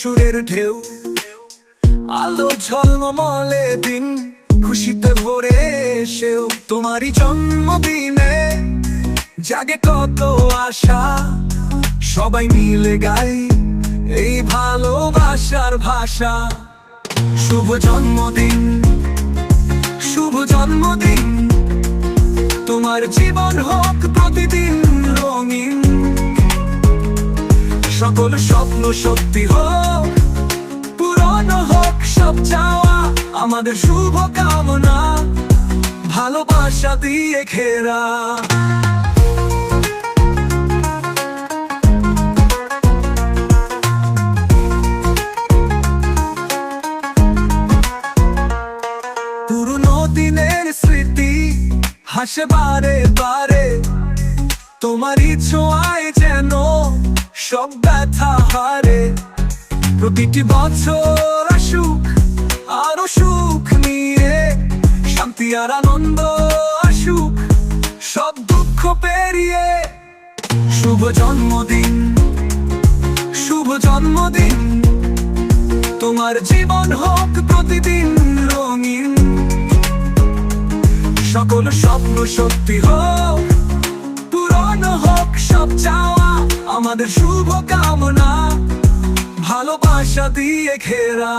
ঢেউ। আলো ঝলমলে দিন, খুশিতে ভরে এসেও তোমারই জন্মদিনে জাগে কত আশা, সবাই মিলে গাই এই ভালোবাসার ভাষা। শুভ জন্মদিন শুভ জন্মদিন, তোমার জীবন হোক প্রতিদিন রঙিন। সকল স্বপ্ন সত্যি হোক, পুরনো হোক সব চাওয়া, আমাদের শুভ কামনা ভালোবাসা দিয়ে ঘেরা। পুরনো দিনের স্মৃতি হাসে বারে বারে তোমারই ছোঁয়ায় যেন সব হারে প্রতিটি বছর আসুক, আরও সুখ নিয়ে, শান্তি আর আনন্দ আসুক, সব দুঃখ পেরিয়ে শুভ জন্মদিন শুভ জন্মদিন। তোমার জীবন হোক প্রতিদিন রঙিন। সকল স্বপ্ন সত্যি হোক পুরনো হোক সব চাওয়া আমাদের শুভ কামনা ভালোবাসা দিয়ে ঘেরা।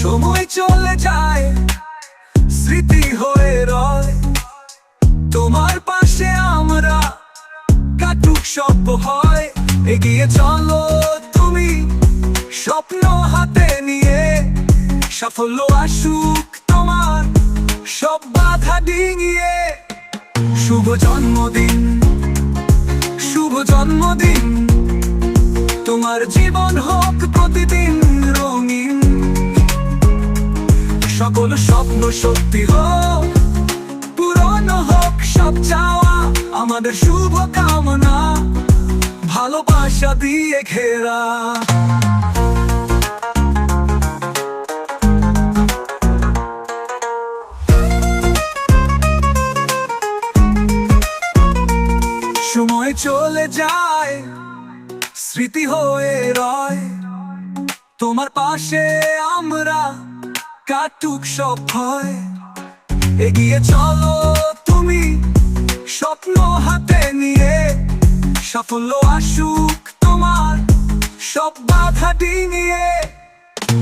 সময় চলে যায়, স্মৃতি হয়ে রয়। তোমার পাশে আমরা কাটুক সব হয় এগিয়ে চলো। স্বপ্ন হাতে নিয়ে সাফল্য আসুক তোমার, সব বাধা ডিঙিয়ে। শুভ জন্মদিন শুভ জন্মদিন। তোমার জীবন হোক প্রতিদিন রঙিন। সকল স্বপ্ন সত্যি হোক পুরনো হোক সব চাওয়া। আমাদের শুভ কামনা ভালোবাসা দিয়ে ঘেরা। চলে যায়, স্মৃতি হয়ে রয়। তোমার পাশে আমরা কাটুক সব ভয়। এগিয়ে চলো তুমি স্বপ্ন হাতে নিয়ে। সাফল্য আসুক তোমার সব বাধা ডিঙিয়ে।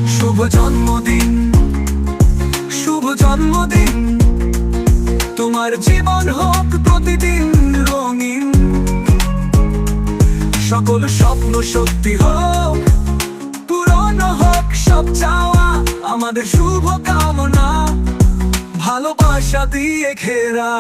শুভ জন্মদিন শুভ জন্মদিন। তোমার জীবন হোক প্রতিদিন। সত্যি হোক পুরনো হোক সব চাওয়া আমাদের শুভ কামনা ভালোবাসা দিয়ে ঘেরা।